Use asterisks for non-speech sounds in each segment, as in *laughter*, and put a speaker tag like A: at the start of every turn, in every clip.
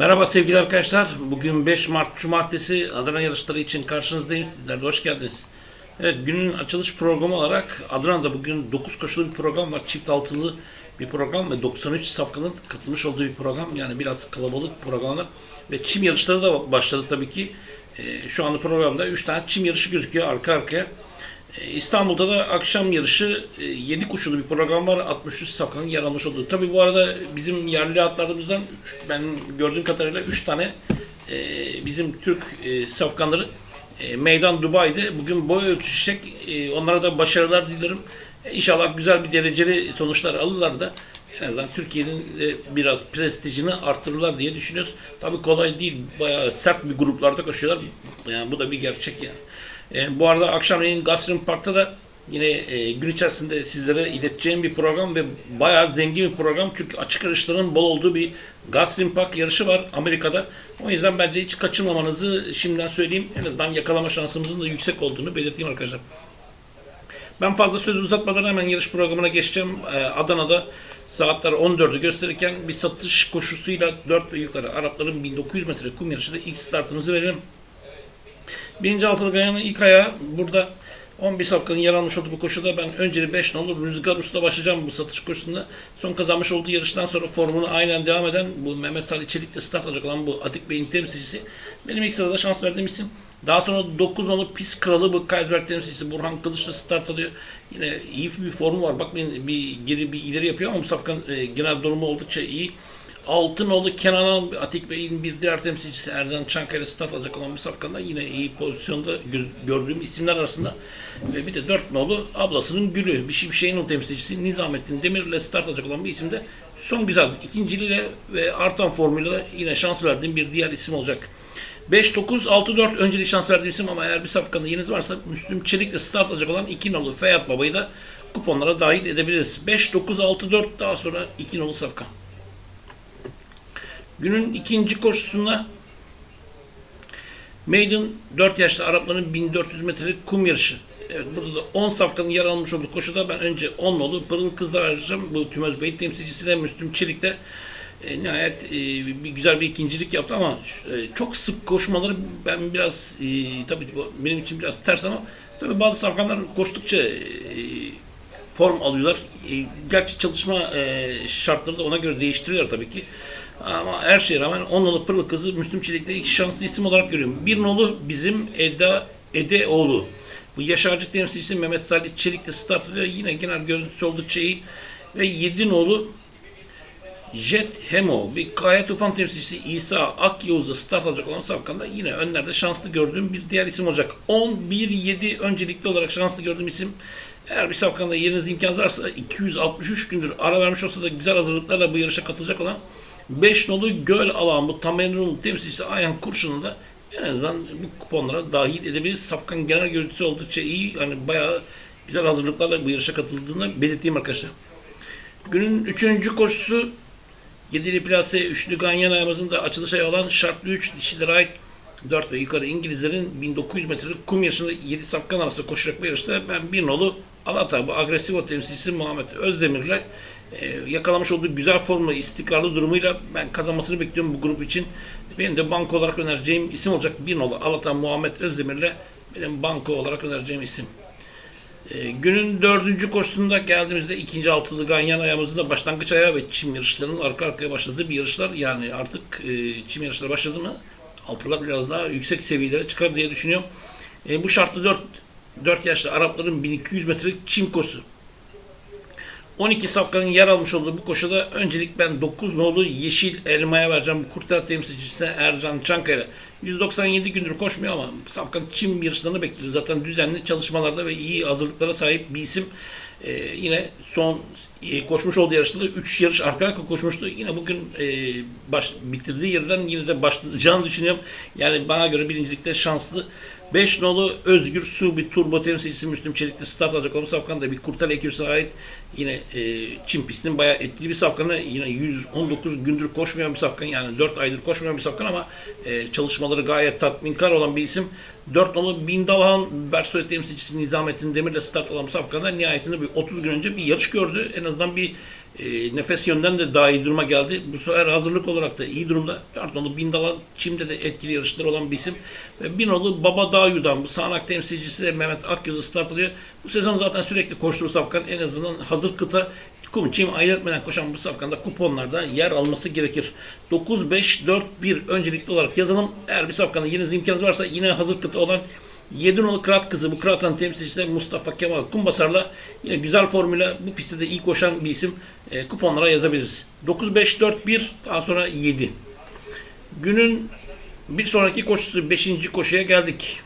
A: Merhaba sevgili arkadaşlar. Bugün 5 Mart Cumartesi Adana yarışları için karşınızdayım. Sizler de hoş geldiniz. Evet günün açılış programı olarak Adana'da bugün 9 koşulu bir program var. Çift altılı bir program ve 93 safkanın katılmış olduğu bir program. Yani biraz kalabalık programlar. Ve çim yarışları da başladı tabii ki. Ee, şu anda programda 3 tane çim yarışı gözüküyor arka arkaya. Ee, İstanbul'da da akşam yarışı 7 koşulu bir program var. 63 safkanın yer almış olduğu. Tabii bu arada bizim yerli atlarımızdan ben gördüğüm kadarıyla 3 tane e, bizim Türk e, safkanları e, meydan Dubai'de bugün boy ölçüşecek. E, onlara da başarılar dilerim. E, İnşallah güzel bir dereceli sonuçlar alırlar da en azından Türkiye'nin biraz prestijini artırırlar diye düşünüyoruz. Tabii kolay değil. Bayağı sert bir gruplarda koşuyorlar. Yani bu da bir gerçek yani. E, bu arada akşamleyin Gazprom Park'ta da yine e, gün içerisinde sizlere ileteceğim bir program ve bayağı zengin bir program. Çünkü açık yarışların bol olduğu bir Gazprom Park yarışı var Amerika'da. O yüzden bence hiç kaçırmamanızı şimdiden söyleyeyim. En azından yakalama şansımızın da yüksek olduğunu belirteyim arkadaşlar. Ben fazla söz uzatmadan hemen yarış programına geçeceğim. Ee, Adana'da saatler 14'ü gösterirken bir satış koşusuyla 4 ve yukarı Arapların 1900 metre kum yarışında ilk startımızı verelim. Birinci altılı gayanın ilk ayağı burada 11 safkanın yer almış olduğu bu koşuda ben önceli 5 nolu Rüzgar Usta başlayacağım bu satış koşusunda. Son kazanmış olduğu yarıştan sonra formunu aynen devam eden bu Mehmet Salih Çelik'le start alacak olan bu Atik Bey'in temsilcisi. Benim ilk sırada şans verdiğim isim. Daha sonra 9 nolu Pis Kralı bu Kaysberg temsilcisi Burhan Kılıç'la start alıyor. Yine iyi bir formu var. Bakmayın bir geri bir ileri yapıyor ama bu safkanın e, genel durumu oldukça iyi. Altınoğlu Kenan Atik Bey'in bir diğer temsilcisi Ercan Çankaya start alacak olan bu safkanda yine iyi pozisyonda göz, gördüğüm isimler arasında. Ve bir de dört nolu ablasının gülü bir şey bir şeyin o temsilcisi Nizamettin Demir'le start alacak olan bir isim de son güzel ikinciliğiyle ve artan formuyla yine şans verdiğim bir diğer isim olacak. 5-9-6-4 öncelik şans verdiğim isim ama eğer bir safkanın yeriniz varsa Müslüm Çelik'le start alacak olan 2 nolu Feyyat Baba'yı da kuponlara dahil edebiliriz. 5-9-6-4 daha sonra 2 nolu safkan. Günün ikinci koşusunda Maiden 4 yaşlı Arapların 1400 metrelik kum yarışı. Evet burada da 10 safkanın yer almış olduğu koşuda ben önce 10 nolu Pırıl Kızlar vereceğim. Bu Tümöz Bey temsilcisine Müslüm Çelik de e, nihayet e, bir güzel bir ikincilik yaptı ama e, çok sık koşmaları ben biraz e, tabii benim için biraz ters ama tabii bazı safkanlar koştukça e, form alıyorlar. E, gerçi çalışma e, şartları da ona göre değiştiriyor tabii ki. Ama her şeye rağmen 10 nolu Pırıl Kızı Müslüm Çelik'te iki şanslı isim olarak görüyorum. Bir nolu bizim Eda Edeoğlu. Bu Yaşarcı temsilcisi Mehmet Salih Çelik'le start alıyor. Yine genel görüntüsü oldukça iyi. Ve 7 nolu Jet Hemo, bir Kaya Tufan temsilcisi İsa Akyavuz'da start alacak olan safkanda yine önlerde şanslı gördüğüm bir diğer isim olacak. 11-7 öncelikli olarak şanslı gördüğüm isim. Eğer bir safkanda yeriniz imkan varsa 263 gündür ara vermiş olsa da güzel hazırlıklarla bu yarışa katılacak olan 5 nolu Göl Alan bu Tamerun temsilcisi Ayhan Kurşun'u da en azından bu kuponlara dahil edebiliriz. Safkan genel görüntüsü oldukça iyi. Yani bayağı güzel hazırlıklarla bu yarışa katıldığını belirteyim arkadaşlar. Günün üçüncü koşusu Yedili plase üçlü ganyan ayağımızın da açılış ayağı olan şartlı 3 dişilere ait 4 ve yukarı İngilizlerin 1900 metrelik kum yarışında 7 safkan arasında koşarak bir yarışta ben bir nolu Alata bu agresif o temsilcisi Muhammed Özdemir'le e, yakalamış olduğu güzel formla istikrarlı durumuyla ben kazanmasını bekliyorum bu grup için. Benim de banko olarak önereceğim isim olacak bir nolu Alata Muhammed Özdemir'le benim banko olarak önereceğim isim. E, günün dördüncü koşusunda geldiğimizde ikinci altılı ganyan ayağımızın başlangıç ayağı ve çim yarışlarının arka arkaya başladığı bir yarışlar. Yani artık e, çim yarışları başladı mı altılar biraz daha yüksek seviyelere çıkar diye düşünüyorum. E, bu şartlı 4, 4 yaşlı Arapların 1200 metrelik çim koşusu. 12 safkanın yer almış olduğu bu koşuda öncelik ben 9 nolu Yeşil Elma'ya vereceğim. Kurtar temsilcisine Ercan Çankaya. 197 gündür koşmuyor ama safkan çim yarışlarını bekliyor. Zaten düzenli çalışmalarda ve iyi hazırlıklara sahip bir isim. Ee, yine son e, koşmuş olduğu yarışta da 3 yarış arka arka koşmuştu. Yine bugün e, baş, bitirdiği yerden yine de başlayacağını düşünüyorum. Yani bana göre birincilikte şanslı. 5 nolu Özgür Su bir turbo temsilcisi Müslüm Çelik'te start alacak olan safkan da bir kurtar ekürüsüne ait yine e, Çin pistinin bayağı etkili bir safkanı yine 119 gündür koşmayan bir safkan yani 4 aydır koşmayan bir safkan ama e, çalışmaları gayet tatminkar olan bir isim. 4 nolu Bindalhan Bersoy temsilcisi Nizamettin Demir'le start alan safkanda nihayetinde bir 30 gün önce bir yarış gördü. En azından bir E, nefes yönden de daha iyi duruma geldi. Bu sefer hazırlık olarak da iyi durumda. Pardon Bindalan Çim'de de etkili yarışları olan bir isim. Ve Binolu Baba Dağyu'dan bu sağanak temsilcisi Mehmet Akyazı start. Bu sezon zaten sürekli koştuğu safkan en azından hazır kıta kum çim ayırtmadan koşan bu safkanda kuponlarda yer alması gerekir. 9-5-4-1 öncelikli olarak yazalım. Eğer bir safkanda yeni imkanınız varsa yine hazır kıta olan 7 nolu Kırat kızı bu Kırat'ın temsilcisi Mustafa Kemal Kumbasar'la yine güzel formüle bu pistte de iyi koşan bir isim e, kuponlara yazabiliriz. 9-5-4-1 daha sonra 7. Günün bir sonraki koşusu 5. koşuya geldik.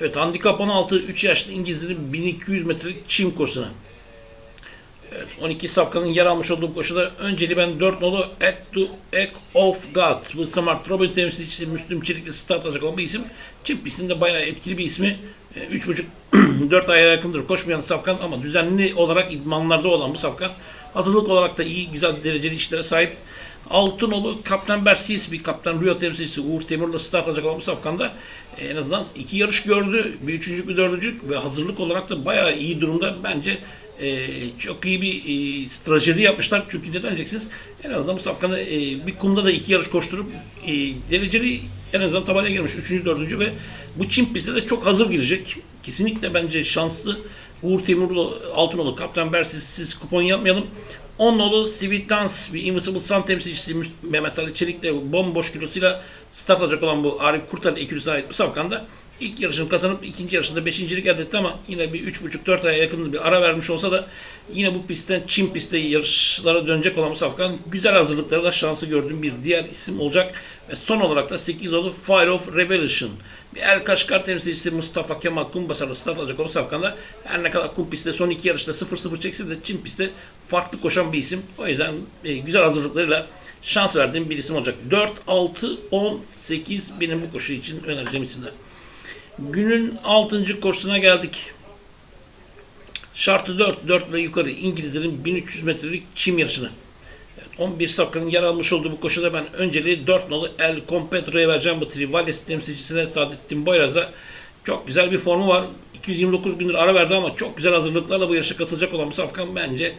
A: Evet handikap 16 3 yaşlı İngilizlerin 1200 metrelik çim koşusuna. Evet, 12 safkanın yer almış olduğu koşuda önceli ben 4 nolu Act, to, Act of God. Bu Smart Robin temsilcisi Müslüm Çelik'le start alacak olan bir isim. Çim pistinde bayağı etkili bir ismi. 3,5-4 *clears throat* aya yakındır koşmayan safkan ama düzenli olarak idmanlarda olan bu safkan. Hazırlık olarak da iyi, güzel dereceli işlere sahip. Altınolu Kaptan Bersis bir Kaptan Rio temsilcisi Uğur Temur'la start alacak olan bu safkanda e, en azından iki yarış gördü. Bir üçüncü bir dördüncü ve hazırlık olarak da bayağı iyi durumda. Bence e, çok iyi bir e, strateji yapmışlar. Çünkü neden diyeceksiniz? En azından bu safkanı e, bir kumda da iki yarış koşturup e, dereceli en azından tabelaya girmiş. Üçüncü, dördüncü ve bu Çin pistte de çok hazır girecek. Kesinlikle bence şanslı. Uğur Temurlu, Altınoğlu, Kaptan Bersiz siz kupon yapmayalım. 10 nolu Civitans bir Invisible Sun temsilcisi Mehmet Salih Çelik'le bomboş kilosuyla start alacak olan bu Arif Kurtar ekürüsü ait bu safkanda ilk yarışını kazanıp ikinci yarışında beşincilik elde etti ama yine bir üç buçuk dört aya yakın bir ara vermiş olsa da yine bu pistten Çin pistte yarışlara dönecek olan bu safkan güzel hazırlıklarla şansı gördüğüm bir diğer isim olacak. Ve son olarak da 8 oldu Fire of Revolution. Bir El Kaşkar temsilcisi Mustafa Kemal Kumbasar'la start alacak olan safkanda her ne kadar kum pistte son iki yarışta 0-0 çekse de Çin pistte farklı koşan bir isim. O yüzden e, güzel hazırlıklarıyla şans verdiğim bir isim olacak. 4, 6, 10, 8 benim bu koşu için önereceğim isimler. Günün 6. koşusuna geldik. Şartı 4, 4 ve yukarı İngilizlerin 1300 metrelik çim yarışını. 11 safkanın yer almış olduğu bu koşuda ben önceliği 4 nolu El Competro'ya vereceğim bu Trivalis temsilcisine Saadettin Boyraz'a. Çok güzel bir formu var. 229 gündür ara verdi ama çok güzel hazırlıklarla bu yarışa katılacak olan bu safkan bence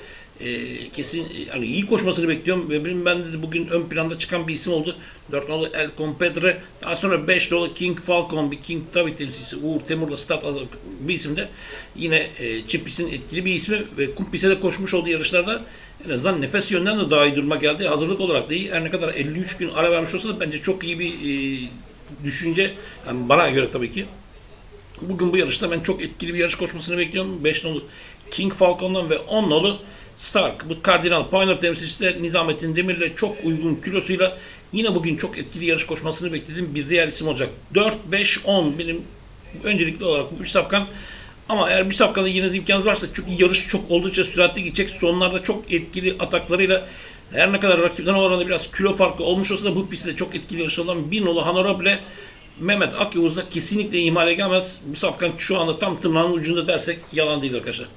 A: e, kesin yani iyi koşmasını bekliyorum ve benim ben de bugün ön planda çıkan bir isim oldu. 4 nolu El Compedre. Daha sonra 5 nolu King Falcon bir King Tabii temsilcisi Uğur Temur'la alacak bir isim de yine e, Çimpis'in etkili bir ismi ve Kumpis'e de koşmuş olduğu yarışlarda en azından nefes yönden de daha iyi duruma geldi. Hazırlık olarak da iyi. Her ne kadar 53 gün ara vermiş olsa da bence çok iyi bir e, düşünce. Yani bana göre tabii ki. Bugün bu yarışta ben çok etkili bir yarış koşmasını bekliyorum. 5 nolu King Falcon'dan ve 10 nolu Stark, bu Kardinal Pioneer temsilcisi de Nizamettin Demir'le çok uygun kilosuyla yine bugün çok etkili yarış koşmasını beklediğim bir diğer isim olacak. 4-5-10 benim öncelikli olarak bu üç safkan ama eğer bir safkada yine imkanınız varsa çünkü yarış çok oldukça süratli gidecek. Sonlarda çok etkili ataklarıyla her ne kadar rakipten oranında biraz kilo farkı olmuş olsa da bu pistte çok etkili yarış olan bir nolu Honorable Mehmet Akyavuz da kesinlikle ihmal gelmez. Bu safkan şu anda tam tırnağın ucunda dersek yalan değil arkadaşlar.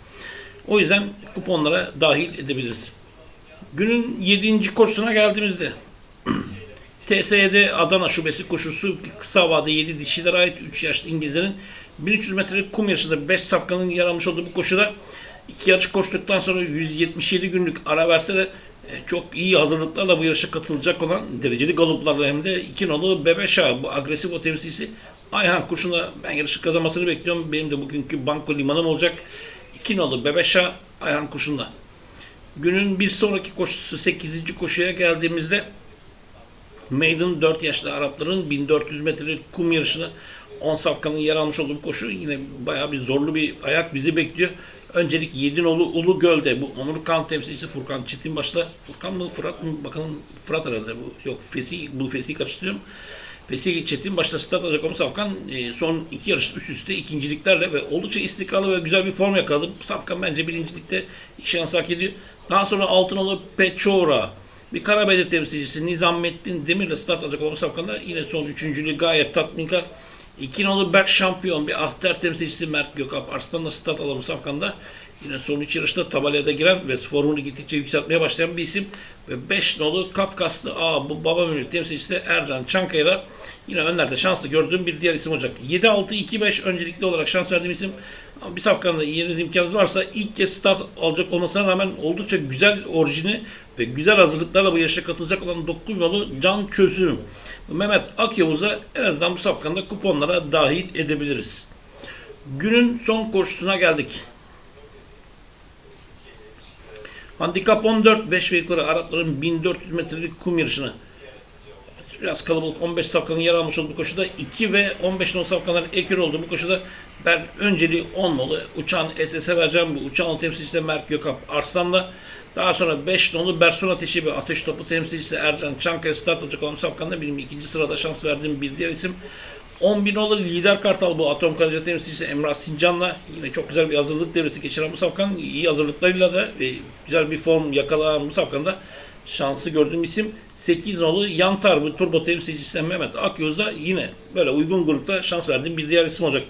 A: O yüzden kuponlara dahil edebiliriz. Günün 7. koşusuna geldiğimizde *clears throat* TSE'de Adana Şubesi koşusu kısa vade 7 dişilere ait 3 yaşlı İngilizlerin 1300 metrelik kum yarışında 5 safkanın yer almış olduğu bu koşuda iki yarış koştuktan sonra 177 günlük ara verse de e, çok iyi hazırlıklarla bu yarışa katılacak olan dereceli galoplarla hem de iki nolu Bebeşa bu agresif o temsilcisi Ayhan Kurşun'la ben yarışı kazanmasını bekliyorum. Benim de bugünkü banko limanım olacak. 2 nolu Bebeşa Ayhan Kurşun'la. Günün bir sonraki koşusu 8. koşuya geldiğimizde Maiden 4 yaşlı Arapların 1400 metrelik kum yarışını 10 safkanın yer almış olduğu bu koşu yine bayağı bir zorlu bir ayak bizi bekliyor. Öncelik Yedinoğlu Ulu Göl'de bu Onur Kan temsilcisi Furkan Çetinbaş'la Furkan mı Fırat mı bakalım Fırat herhalde bu yok Fesi bu Fesi karıştırıyorum. Fesi Çetin başta start alacak olan Safkan e, son iki yarış üst üste ikinciliklerle ve oldukça istikrarlı ve güzel bir form yakaladı. Safkan bence birincilikte şans hak ediyor. Daha sonra Altınoğlu Peçora bir Karabeyler temsilcisi Nizamettin Demir'le start alacak olan Safkan'da yine son üçüncülüğü gayet tatminkar. İki nolu Berk şampiyon bir Ahter temsilcisi Mert Gökap Arslan'la start alan Safkan'da yine son üç yarışta tabelaya giren ve formunu gittikçe yükseltmeye başlayan bir isim. Ve 5 nolu Kafkaslı A bu baba münir temsilcisi Ercan Çankaya'da yine önlerde şanslı gördüğüm bir diğer isim olacak. 7-6-2-5 öncelikli olarak şans verdiğim isim Ama bir safkanla yeriniz imkanınız varsa ilk kez start alacak olmasına rağmen oldukça güzel orijini ve güzel hazırlıklarla bu yarışa katılacak olan 9 yolu Can Çözüm. Mehmet Akyavuz'a en azından bu safkanda kuponlara dahil edebiliriz. Günün son koşusuna geldik. Handikap 14, 5 ve yukarı Arapların 1400 metrelik kum yarışını. Biraz kalabalık 15 safkanın yer almış olduğu koşuda 2 ve 15 nolu safkanların ekür olduğu bu koşuda ben önceliği 10 nolu uçağın SS'e vereceğim bu uçağın temsilcisi Mert Gökap Arslan'la daha sonra 5 nolu Berson Ateşi ve Ateş Topu temsilcisi Ercan Çankaya start alacak olan safkanda benim ikinci sırada şans verdiğim bir diğer isim 11 nolu lider kartal bu Atom Karaca temsilcisi Emrah Sincan'la yine çok güzel bir hazırlık devresi geçiren bu safkan iyi hazırlıklarıyla da ve güzel bir form yakalayan bu safkanda şanslı gördüğüm isim 8 nolu Yantar bu turbo temsilcisi Mehmet Akyoz'da yine böyle uygun grupta şans verdiğim bir diğer isim olacak.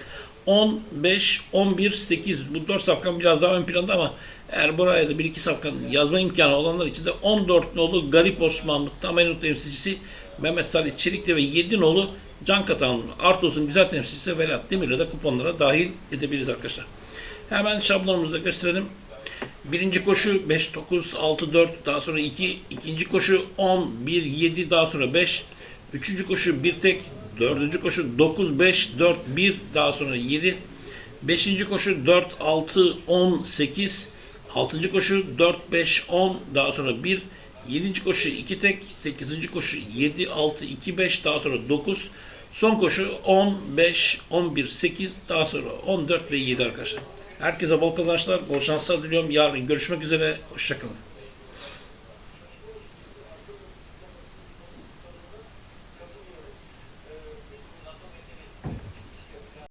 A: 10, 5, 11, 8 bu 4 safkan biraz daha ön planda ama eğer buraya da 1-2 safkan yazma imkanı olanlar için de 14 nolu Garip Osman Tamerut temsilcisi Mehmet Salih Çelikli ve 7 nolu Can Katan Artos'un güzel temsilcisi Velat Demir'le de kuponlara dahil edebiliriz arkadaşlar. Hemen şablonumuzu da gösterelim. Birinci koşu 5, 9, 6, 4, daha sonra 2, ikinci koşu 10, 1, 7, daha sonra 5, üçüncü koşu 1 tek, dördüncü koşu 9, 5, 4, 1, daha sonra 7, beşinci koşu 4, 6, 10, 8, altıncı koşu 4, 5, 10, daha sonra 1, yedinci koşu 2 tek, sekizinci koşu 7, 6, 2, 5, daha sonra 9, son koşu 10, 5, 11, 8, daha sonra 14 ve 7 arkadaşlar. Herkese bol kazançlar, bol şanslar diliyorum. Yarın görüşmek üzere. Hoşçakalın.